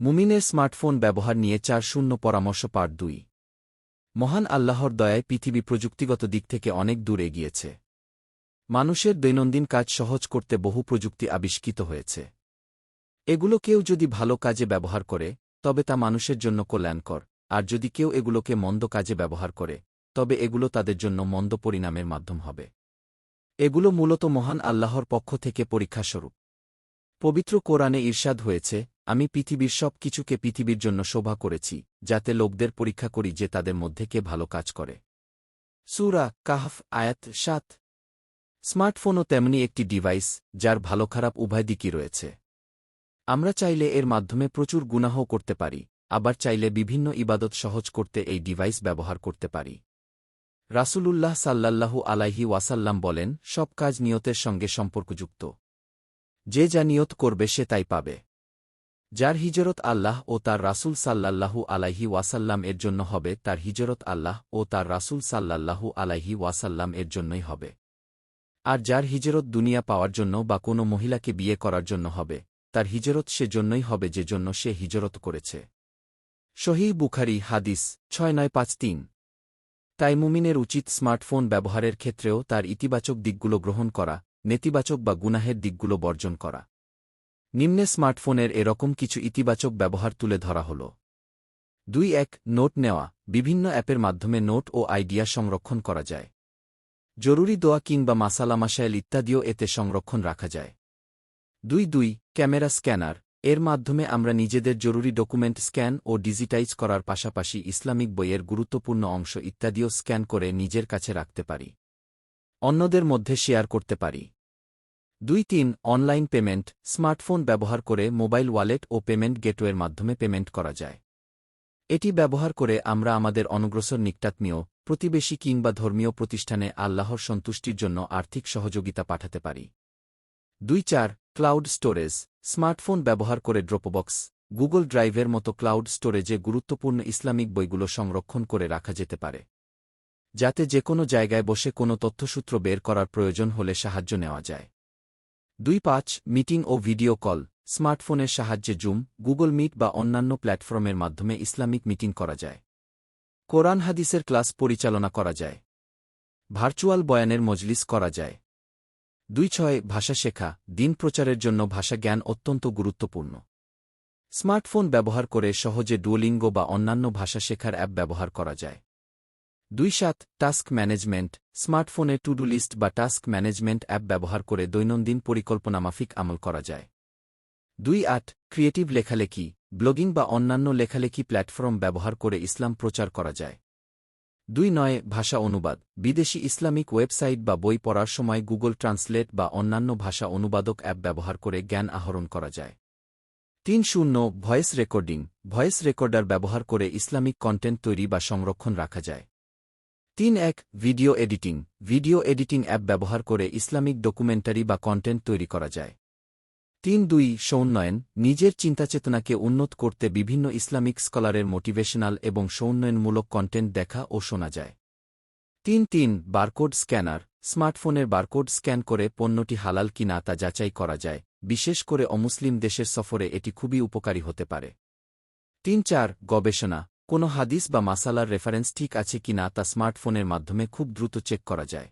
মুমিনের স্মার্টফোন ব্যবহার নিয়ে চার শূন্য পরামর্শ পার্ট দুই। মহান আল্লাহর দয়ায় পৃথিবী প্রযুক্তিগত দিক থেকে অনেক দূর এগিয়েছে। মানুষের দৈনন্দিন কাজ সহজ করতে বহু প্রযুক্তি আবিষ্কৃত হয়েছে। এগুলো কেউ যদি ভালো কাজে ব্যবহার করে, তবে তা মানুষের জন্য কল্যাণকর, আর যদি কেউ এগুলোকে মন্দ কাজে ব্যবহার করে, তবে এগুলো তাদের জন্য মন্দ পরিণামের মাধ্যম হবে। এগুলো মূলত মহান আল্লাহর পক্ষ থেকে পরীক্ষাস্বরূপ। পবিত্র কোরআনে ঈর্ষাদ হয়েছে আমি পৃথিবীর সব কিছুকে পৃথিবীর জন্য শোভা করেছি, যাতে লোকদের পরীক্ষা করি যে তাদের মধ্যে কে ভালো কাজ করে। সুরা কাহফ, আয়াত সাত। স্মার্টফোনও তেমনি একটি ডিভাইস, যার ভালো খারাপ উভয় দিকই রয়েছে। আমরা চাইলে এর মাধ্যমে প্রচুর গুনাহ করতে পারি, আবার চাইলে বিভিন্ন ইবাদত সহজ করতে এই ডিভাইস ব্যবহার করতে পারি। রাসূলুল্লাহ সাল্লাল্লাহু আলাইহি ওয়াসাল্লাম বলেন, সব কাজ নিয়তের সঙ্গে সম্পর্কযুক্ত। যে যা নিয়ত করবে সে তাই পাবে। যার হিজরত আল্লাহ ও তার রাসূল সাল্লাল্লাহু আলাইহি ওয়াসাল্লাম এর জন্য হবে, তার হিজরত আল্লাহ ও তার রাসূল সাল্লাল্লাহু আলাইহি ওয়াসাল্লাম এর জন্যই হবে। আর যার হিজরত দুনিয়া পাওয়ার জন্য বা কোনো মহিলাকে বিয়ে করার জন্য হবে, তার হিজরত সে জন্যই হবে যে জন্য সে হিজরত করেছে। শহীদ বুখারি হাদিস ছয় নয় পাঁচ তিন। তাই মুমিনের উচিত স্মার্টফোন ব্যবহারের ক্ষেত্রেও তার ইতিবাচক দিকগুলো গ্রহণ করা, নেতিবাচক বা গুনাহের দিকগুলো বর্জন করা। নিম্নে স্মার্টফোনের এরকম কিছু ইতিবাচক ব্যবহার তুলে ধরা হল। দুই এক, নোট নেওয়া, বিভিন্ন অ্যাপের মাধ্যমে নোট ও আইডিয়া সংরক্ষণ করা যায়। জরুরি দোয়া কিংবা মাসালা মাসাইল ইত্যাদিও এতে সংরক্ষণ রাখা যায়। দুই দুই, ক্যামেরা স্ক্যানার, এর মাধ্যমে আমরা নিজেদের জরুরি ডকুমেন্ট স্ক্যান ও ডিজিটাইজ করার পাশাপাশি ইসলামিক বইয়ের গুরুত্বপূর্ণ অংশ ইত্যাদিও স্ক্যান করে নিজের কাছে রাখতে পারি। অন্যদের মধ্যে শেয়ার করতে পারি। দুই তিন অনলাইন পেমেন্ট, স্মার্টফোন ব্যবহার করে মোবাইল ওয়ালেট ও পেমেন্ট গেটওয়ের মাধ্যমে পেমেন্ট করা যায়। এটি ব্যবহার করে আমরা আমাদের অনগ্রসর নিকটাত্মীয়, প্রতিবেশী কিংবা ধর্মীয় প্রতিষ্ঠানে আল্লাহর সন্তুষ্টির জন্য আর্থিক সহযোগিতা পাঠাতে পারি। দুই চার ক্লাউড স্টোরেজ, স্মার্টফোন ব্যবহার করে ড্রপবক্স, গুগল ড্রাইভের মতো ক্লাউড স্টোরেজে গুরুত্বপূর্ণ ইসলামিক বইগুলো সংরক্ষণ করে রাখা যেতে পারে। যাতে যে কোনো জায়গায় বসে কোনো তথ্যসূত্র বের করার প্রয়োজন হলে সাহায্য নেওয়া যায়। দুই পাঁচ, মিটিং ও ভিডিও কল, স্মার্টফোনের সাহায্যে জুম, গুগল মিট বা অন্যান্য প্ল্যাটফর্মের মাধ্যমে ইসলামিক মিটিং করা যায়। কোরআন হাদিসের ক্লাস পরিচালনা করা যায়। ভার্চুয়াল বয়ানের মজলিস করা যায়। দুই ছয়, ভাষা শেখা, দিন প্রচারের জন্য ভাষা জ্ঞান অত্যন্ত গুরুত্বপূর্ণ। স্মার্টফোন ব্যবহার করে সহজে ডুয়োলিঙ্গো বা অন্যান্য ভাষা শেখার অ্যাপ ব্যবহার করা যায়। দুই সাত, টাস্ক ম্যানেজমেন্ট স্মার্টফোনে টু ডু লিস্ট বা টাস্ক ম্যানেজমেন্ট অ্যাপ ব্যবহার করে দৈনন্দিন পরিকল্পনা মাফিক আমল করা যায়। দুই আট, ক্রিয়েটিভ লেখালেখি, ব্লগিং বা অন্যান্য লেখালেখি প্ল্যাটফর্ম ব্যবহার করে ইসলাম প্রচার করা যায়। দুই নয়, ভাষা অনুবাদ, বিদেশি ইসলামিক ওয়েবসাইট বা বই পড়ার সময় গুগল ট্রান্সলেট বা অন্যান্য ভাষা অনুবাদক অ্যাপ ব্যবহার করে জ্ঞান আহরণ করা যায়। তিন শূন্য, ভয়েস রেকর্ডিং, ভয়েস রেকর্ডার ব্যবহার করে ইসলামিক কন্টেন্ট তৈরি বা সংরক্ষণ রাখা যায়। তিন এক, video editing. Video editing app ব্যবহার করে ইসলামিক ডকুমেন্টারি বা কন্টেন্ট তৈরি করা যায়। তিন দুই সৌন্নয়ন নিজের চিন্তাচেতনাকে উন্নত করতে বিভিন্ন ইসলামিক স্কলারের মোটিভেশনাল এবং সৌন্নয়নমূলক কন্টেন্ট দেখা ও শোনা যায়। তিন তিন, বারকোড স্ক্যানার। স্মার্টফোনের বারকোড স্ক্যান করে পণ্যটি হালাল কিনা তা যাচাই করা যায়। বিশেষ করে অমুসলিম দেশের সফরে এটি খুবই উপকারী হতে পারে। তিন চার, গবেষণা। কোনো হাদিস বা মাসালার রেফারেন্স ঠিক আছে কিনা তা স্মার্টফোনের মাধ্যমে খুব দ্রুত চেক করা যায়।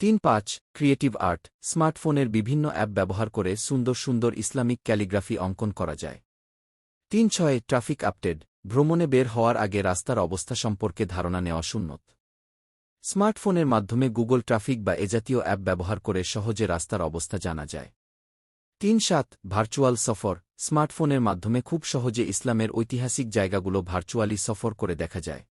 তিন পাঁচ ক্রিয়েটিভ আর্ট স্মার্টফোনের বিভিন্ন অ্যাপ ব্যবহার করে সুন্দর সুন্দর ইসলামিক ক্যালিগ্রাফি অঙ্কন করা যায়। তিন ছয় ট্রাফিক আপডেট ভ্রমণে বের হওয়ার আগে রাস্তার অবস্থা সম্পর্কে ধারণা নেওয়া শূন্যত স্মার্টফোনের মাধ্যমে গুগল ট্রাফিক বা এজাতীয় অ্যাপ ব্যবহার করে সহজে রাস্তার অবস্থা জানা যায়। তিন সাত ভার্চুয়াল সফর স্মার্টফোনের মাধ্যমে খুব সহজে ইসলামের ঐতিহাসিক জায়গাগুলো ভার্চুয়ালি সফর করে দেখা যায়।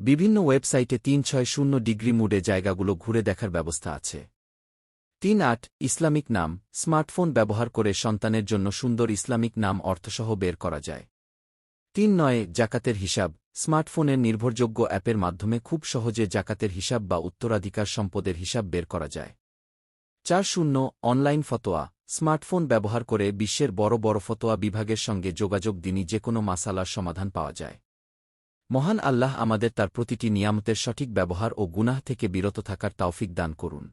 বিভিন্ন ওয়েবসাইটে তিন ছয় শূন্য ডিগ্রি মুডে জায়গাগুলো ঘুরে দেখার ব্যবস্থা আছে। তিন আট, ইসলামিক নাম, স্মার্টফোন ব্যবহার করে সন্তানের জন্য সুন্দর ইসলামিক নাম অর্থসহ বের করা যায়। তিন নয়, জাকাতের হিসাব, স্মার্টফোনের নির্ভরযোগ্য অ্যাপের মাধ্যমে খুব সহজে জাকাতের হিসাব বা উত্তরাধিকার সম্পদের হিসাব বের করা যায়। চার শূন্য অনলাইন ফতোয়া, স্মার্টফোন ব্যবহার করে বিশ্বের বড় বড় ফতোয়া বিভাগের সঙ্গে যোগাযোগ দিনই যে কোনো মাসালার সমাধান পাওয়া যায়। মহান আল্লাহ আমাদের তার প্রতিটি নিয়ামতের সঠিক ব্যবহার ও গুনাহ থেকে বিরত থাকার তাওফিক দান করুন।